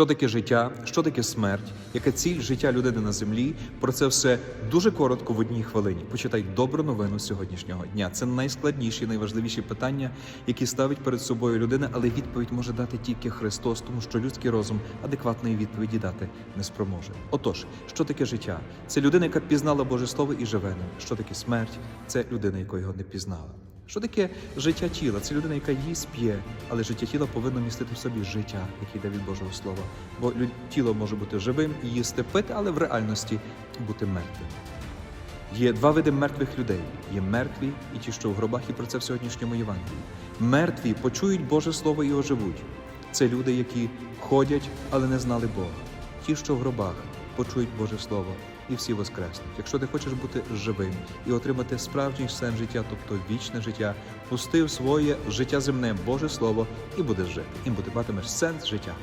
Що таке життя, що таке смерть, яка ціль життя людини на землі? Про це все дуже коротко в одній хвилині. Почитай добру новину сьогоднішнього дня. Це найскладніші, найважливіші питання, які ставить перед собою людина, але відповідь може дати тільки Христос, тому що людський розум адекватної відповіді дати не спроможе. Отож, що таке життя? Це людина, яка пізнала Боже Слово і живе ним. Що таке смерть? Це людина, яка його не пізнала. Що таке життя тіла? Це людина, яка їсть, п'є, але життя тіла повинно містити в собі життя, яке йде від Божого Слова. Бо тіло може бути живим і їсти пити, але в реальності бути мертвим. Є два види мертвих людей: є мертві і ті, що в гробах, і про це в сьогоднішньому Євангелії. Мертві почують Боже Слово і оживуть. Це люди, які ходять, але не знали Бога. Ті, що в гробах, почують Боже Слово і всі воскреснуть. Якщо ти хочеш бути живим і отримати справжній сенс життя, тобто вічне життя, пусти в своє життя земне Боже Слово і будеш жити. І будуватимеш сенс життя.